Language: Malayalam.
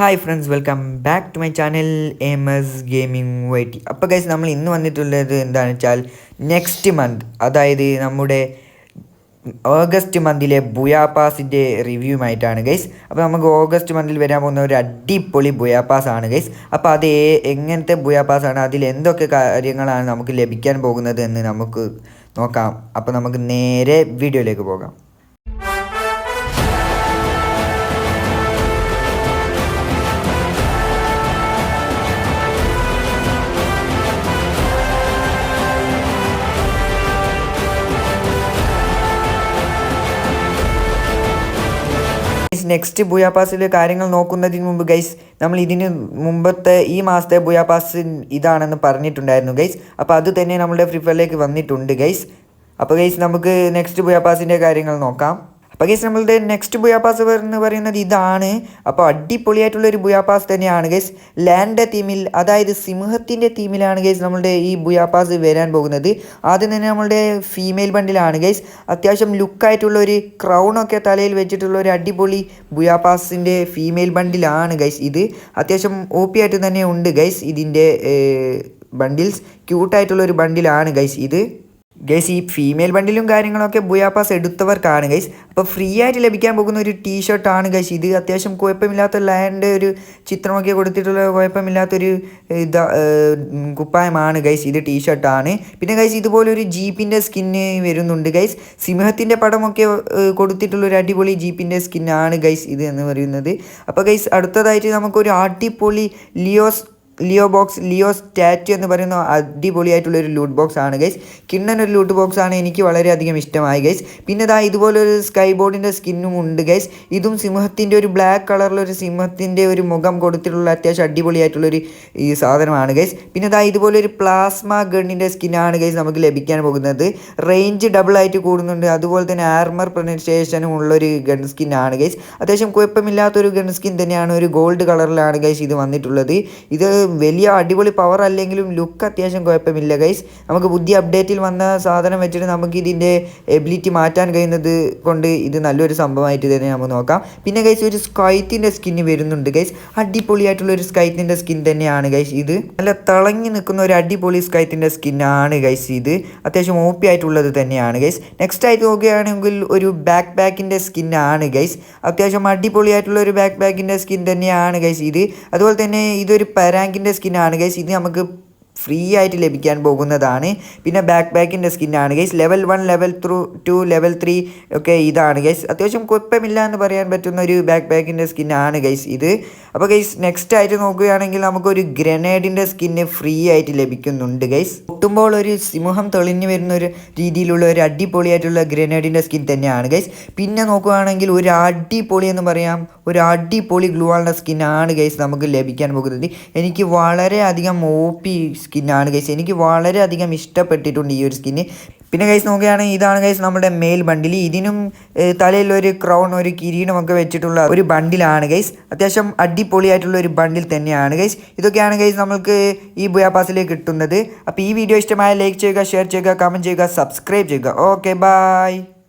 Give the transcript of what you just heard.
Hi friends welcome back to my channel M S gaming വൈറ്റി അപ്പോൾ ഗൈസ് നമ്മൾ ഇന്ന് വന്നിട്ടുള്ളത് എന്താണെന്ന് വെച്ചാൽ നെക്സ്റ്റ് മന്ത് അതായത് നമ്മുടെ ഓഗസ്റ്റ് മന്തിലെ ബുയാപാസിന്റെ റിവ്യൂമായിട്ടാണ് ഗൈസ് അപ്പോൾ നമുക്ക് ഓഗസ്റ്റ് മന്തിൽ വരാൻ പോകുന്ന ഒരു അടിപൊളി ബുയാപാസ് ആണ് ഗൈസ് അപ്പോൾ അത് എങ്ങനത്തെ ബുയാപാസ് ആണ്? അതിൽ എന്തൊക്കെ കാര്യങ്ങളാണ് നമുക്ക് ലഭിക്കാൻ പോകുന്നത് എന്ന് നമുക്ക് നോക്കാം. അപ്പോൾ നമുക്ക് നേരെ വീഡിയോയിലേക്ക് പോകാം. നെക്സ്റ്റ് ബുയാപാസിലെ കാര്യങ്ങൾ നോക്കുന്നതിന് മുമ്പ് ഗൈസ് നമ്മൾ ഇതിന് മുമ്പത്തെ ഈ മാസത്തെ ബുയാപാസ് ഇതാണെന്ന് പറഞ്ഞിട്ടുണ്ടായിരുന്നു ഗൈസ് അപ്പോൾ അത് തന്നെ നമ്മുടെ ഫ്രീ ഫയറിലേക്ക് വന്നിട്ടുണ്ട് ഗൈസ് അപ്പോൾ ഗൈസ് നമുക്ക് നെക്സ്റ്റ് ബുയാപാസിന്റെ കാര്യങ്ങൾ നോക്കാം. അപ്പോൾ ഗൈസ് നമ്മളുടെ നെക്സ്റ്റ് ബുയാപാസ് എന്ന് പറയുന്നത് ഇതാണ്. അപ്പോൾ അടിപൊളിയായിട്ടുള്ള ഒരു ബുയാപാസ് തന്നെയാണ് ഗൈസ് ലാൻഡ് തീമിൽ അതായത് സിംഹത്തിന്റെ തീമിലാണ് ഗൈസ് നമ്മളുടെ ഈ ബുയാപാസ് വരാൻ പോകുന്നത്. ആദ്യം തന്നെ നമ്മളുടെ ഫീമെയിൽ ബണ്ടിലാണ് ഗൈസ് അത്യാവശ്യം ലുക്കായിട്ടുള്ള ഒരു ക്രൗണൊക്കെ തലയിൽ വെച്ചിട്ടുള്ള ഒരു അടിപൊളി ബുയാപാസിന്റെ ഫീമെയിൽ ബണ്ടിലാണ് ഗൈസ് ഇത്. അത്യാവശ്യം ഒ പി ആയിട്ട് തന്നെ ഉണ്ട് ഗൈസ് ഇതിന്റെ ബണ്ടിൽസ് ക്യൂട്ടായിട്ടുള്ള ഒരു ബണ്ടിലാണ് ഗൈസ് ഇത്. ഗൈസ് ഈ ഫീമെയിൽ ബണ്ടിലും കാര്യങ്ങളൊക്കെ ബുയാപ്പാസ് എടുത്തവർക്കാണ് ഗൈസ് അപ്പോൾ ഫ്രീ ആയിട്ട് ലഭിക്കാൻ പോകുന്ന ഒരു ടീ ഷർട്ടാണ് ഗൈസ് ഇത് അത്യാവശ്യം കുഴപ്പമില്ലാത്ത ലാൻഡ് ഒരു ചിത്രമൊക്കെ കൊടുത്തിട്ടുള്ള കുഴപ്പമില്ലാത്തൊരു ഇതാ കുപ്പായമാണ് ഗൈസ് ഇത് ടീ ഷർട്ടാണ് പിന്നെ ഗൈസ് ഇതുപോലെ ഒരു ജീപ്പിന്റെ സ്കിന്ന് വരുന്നുണ്ട് ഗൈസ് സിംഹത്തിന്റെ പടമൊക്കെ കൊടുത്തിട്ടുള്ള ഒരു അടിപൊളി ജീപ്പിന്റെ സ്കിന്നാണ് ഗൈസ് ഇത് എന്ന് പറയുന്നത്. അപ്പോൾ ഗൈസ് അടുത്തതായിട്ട് നമുക്കൊരു അടിപൊളി ലിയോസ് ലിയോ ബോക്സ് ലിയോ സ്റ്റാറ്റു എന്ന് പറയുന്ന അടിപൊളിയായിട്ടുള്ള ഒരു ലൂട്ട് ബോക്സ് ആണ് ഗൈസ് കിണ്ണൻ ഒരു ലൂട്ട് ബോക്സ് ആണ് എനിക്ക് വളരെയധികം ഇഷ്ടമായി ഗൈസ് പിന്നെ ഇതാ ഇതുപോലൊരു സ്കൈ ബോർഡിന്റെ സ്കിന്നും ഉണ്ട് ഗൈസ് ഇതും സിംഹത്തിന്റെ ഒരു ബ്ലാക്ക് കളറിലൊരു സിംഹത്തിന്റെ ഒരു മുഖം കൊടുത്തിട്ടുള്ള അത്യാവശ്യം അടിപൊളിയായിട്ടുള്ളൊരു ഈ സാധനമാണ് ഗൈസ് പിന്നെ ഇതാ ഇതുപോലൊരു പ്ലാസ്മ ഗണ്ണിന്റെ സ്കിന്നാണ് ഗൈസ് നമുക്ക് ലഭിക്കാൻ പോകുന്നത്. റേഞ്ച് ഡബിൾ ആയിട്ട് കൂടുന്നുണ്ട്. അതുപോലെ തന്നെ ആർമർ പെനട്രേഷനും ഉള്ളൊരു ഗൺ സ്കിന്നാണ് ഗൈസ് അത്യാവശ്യം കുഴപ്പമില്ലാത്തൊരു ഗൺ സ്കിൻ തന്നെയാണ്. ഒരു ഗോൾഡ് കളറിലാണ് ഗൈസ് ഇത് വന്നിട്ടുള്ളത്. ഇത് വലിയ അടിപൊളി പവർ അല്ലെങ്കിലും ലുക്ക് അത്യാവശ്യം കുഴപ്പമില്ല ഗൈസ് നമുക്ക് ബുദ്ധി അപ്ഡേറ്റിൽ വന്ന സാധനം വെച്ചിട്ട് നമുക്ക് ഇതിന്റെ എബിലിറ്റി മാറ്റാൻ കഴിയുന്നത് കൊണ്ട് ഇത് നല്ലൊരു സംഭവമായിട്ട് തന്നെ നമുക്ക് നോക്കാം. പിന്നെ ഗൈസ് ഒരു സ്കൈത്തിന്റെ സ്കിന്ന് വരുന്നുണ്ട് ഗൈസ് അടിപൊളിയായിട്ടുള്ള ഒരു സ്കൈത്തിന്റെ സ്കിൻ തന്നെയാണ് ഗൈസ് ഇത്. നല്ല തിളങ്ങി നിൽക്കുന്ന ഒരു അടിപൊളി സ്കൈത്തിന്റെ സ്കിന്നാണ് ഗൈസ് ഇത്. അത്യാവശ്യം ഓപ്പി ആയിട്ടുള്ളത് തന്നെയാണ് ഗൈസ് നെക്സ്റ്റ് ആയിട്ട് നോക്കുകയാണെങ്കിൽ ഒരു ബാക്ക് ബാക്കിന്റെ സ്കിന്നാണ് ഗൈസ് അത്യാവശ്യം അടിപൊളിയായിട്ടുള്ള ഒരു ബാക്ക് ബാക്കിന്റെ സ്കിൻ തന്നെയാണ് ഗൈസ് ഇത്. അതുപോലെ തന്നെ ഇതൊരു പരാങ്കിന്റെ സ്കിന്നാണ് ഗൈസ് ഇത് നമുക്ക് ഫ്രീ ആയിട്ട് ലഭിക്കാൻ പോകുന്നതാണ്. പിന്നെ ബാക്ക് ബാക്കിന്റെ സ്കിന്നാണ് guys level one level through two level three ഒക്കെ ഇതാണ് ഗൈസ് അത്യാവശ്യം കുഴപ്പമില്ല എന്ന് പറയാൻ പറ്റുന്ന ഒരു ബാക്ക് ബാക്കിന്റെ സ്കിന്നാണ് ഗൈസ് ഇത്. അപ്പോൾ ഗൈസ് നെക്സ്റ്റ് ആയിട്ട് നോക്കുകയാണെങ്കിൽ നമുക്കൊരു ഗ്രനേഡിന്റെ സ്കിന്ന് ഫ്രീ ആയിട്ട് ലഭിക്കുന്നുണ്ട് ഗൈസ് പൊട്ടുമ്പോൾ ഒരു സിംഹം തെളിഞ്ഞു വരുന്ന ഒരു രീതിയിലുള്ള ഒരു അടിപൊളിയായിട്ടുള്ള ഗ്രനേഡിന്റെ സ്കിൻ തന്നെയാണ് ഗൈസ് പിന്നെ നോക്കുകയാണെങ്കിൽ ഒരു അടിപൊളി എന്ന് പറയാം ഒരു അടിപൊളി ഗ്ലൂവാളുടെ സ്കിന്നാണ് ഗൈസ് നമുക്ക് ലഭിക്കാൻ പോകുന്നത്. എനിക്ക് വളരെയധികം ഒ പി സ്കിന്നാണ് ഗൈസ് എനിക്ക് വളരെയധികം ഇഷ്ടപ്പെട്ടിട്ടുണ്ട് ഈ ഒരു സ്കിന്ന് പിന്നെ ഗൈസ് നോക്കുകയാണെങ്കിൽ ഇതാണ് ഗൈസ് നമ്മുടെ മെയിൽ ബണ്ടിൽ ഇതിനും തലയിൽ ഒരു ക്രൗൺ ഒരു കിരീടമൊക്കെ വെച്ചിട്ടുള്ള ഒരു ബണ്ടിലാണ് ഗൈസ് അത്യാവശ്യം അടിപൊളിയായിട്ടുള്ള ഒരു ബണ്ടിൽ തന്നെയാണ് ഗൈസ് ഇതൊക്കെയാണ് ഗൈസ് നമുക്ക് ഈ ബുയാപാസിൽ കിട്ടുന്നത്. അപ്പോൾ ഈ വീഡിയോ ഇഷ്ടമായ ലൈക്ക് ചെയ്യുക ഷെയർ ചെയ്യുക കമന്റ് ചെയ്യുക സബ്സ്ക്രൈബ് ചെയ്യുക. Okay bye